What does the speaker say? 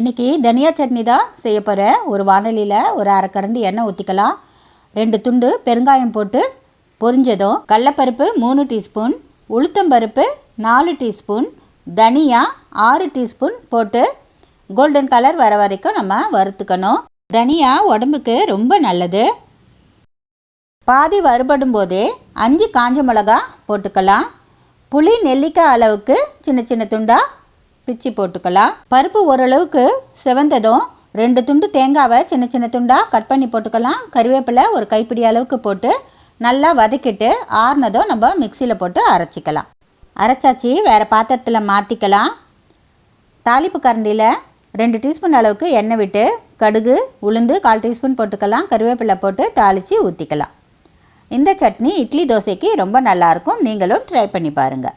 இன்றைக்கி தனியா சட்னி தான் செய்ய போகிறேன் ஒரு வானலியில் ஒரு அரை எண்ணெய் ஊற்றிக்கலாம் ரெண்டு துண்டு பெருங்காயம் போட்டு பொரிஞ்சதும் கடலப்பருப்பு மூணு டீஸ்பூன் உளுத்தம்பருப்பு நாலு டீஸ்பூன் தனியா ஆறு டீஸ்பூன் போட்டு கோல்டன் கலர் வர வரைக்கும் நம்ம வறுத்துக்கணும். தனியா உடம்புக்கு ரொம்ப நல்லது. பாதி வறுபடும் போதே அஞ்சு காஞ்ச மிளகா போட்டுக்கலாம். புளி நெல்லிக்காய் அளவுக்கு சின்ன சின்ன துண்டாக பிச்சு போட்டுக்கலாம். பருப்பு ஓரளவுக்கு செவந்ததும் ரெண்டு துண்டு தேங்காவை சின்ன சின்ன துண்டாக கட் பண்ணி போட்டுக்கலாம். கருவேப்பிலை ஒரு கைப்பிடி அளவுக்கு போட்டு நல்லா வதக்கிட்டு ஆறுனதும் நம்ம மிக்சியில் போட்டு அரைச்சிக்கலாம். அரைச்சாச்சு வேறு பாத்திரத்தில் மாற்றிக்கலாம் தாளிப்பு கரண்டியில் ரெண்டு டீஸ்பூன் அளவுக்கு எண்ணெய் விட்டு கடுகு உளுந்து கால் டீஸ்பூன் போட்டுக்கலாம். கருவேப்பிலை போட்டு தாளித்து ஊற்றிக்கலாம் இந்த சட்னி இட்லி தோசைக்கு ரொம்ப நல்லாயிருக்கும் நீங்களும் ட்ரை பண்ணி பாருங்கள்